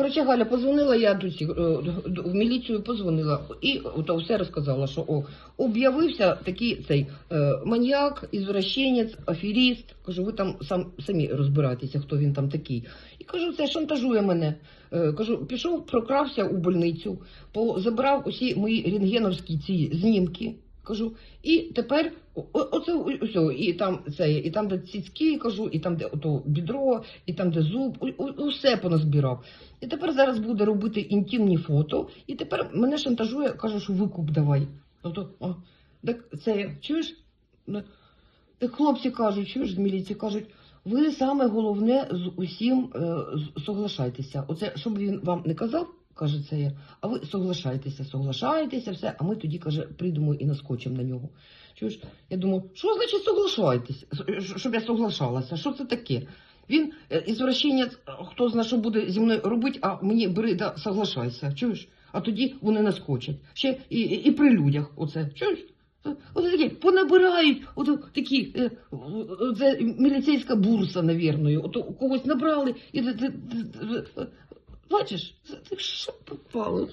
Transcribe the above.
Коротше, Галя позвонила, я до ці, е, в міліцію позвонила і то все розказала, що о, об'явився такий цей е, маньяк, ізвращенець, аферіст. Кажу, ви там сам, самі розбирайтеся, хто він там такий. І кажу, це шантажує мене. Е, кажу, пішов, прокрався у больницю, забрав усі мої рентгеновські ці знімки. Кажу, і тепер оце усе, і там це, і там, де цицьки, кажу, і там, де ото бідро, і там, де зуб, усе поназбирав. І тепер зараз буде робити інтимні фото, і тепер мене шантажує, каже, що викуп давай. Тобто, о, так це чуєш? Ну, Так хлопці кажуть, чуєш з міліції кажуть, ви саме головне з усім е, соглашайтеся. Оце, щоб він вам не казав, каже це я, а ви соглашайтеся, соглашайтеся, все, а ми тоді, каже, прийдемо і наскочимо на нього. Чуєш? Я думаю, що значить соглашайтесь? Щоб я соглашалася, що це таке? Він е, ізвращенець, е, хто знає, що буде зі мною робити, а мені бери да соглашайся. Чуєш? А тоді вони наскочать. Ще і, і, і при людях оце. Чуєш? От такі понабирають, от такі, е, це міліцейська бурса, навірно. От когось набрали і бачиш, це, це що попало?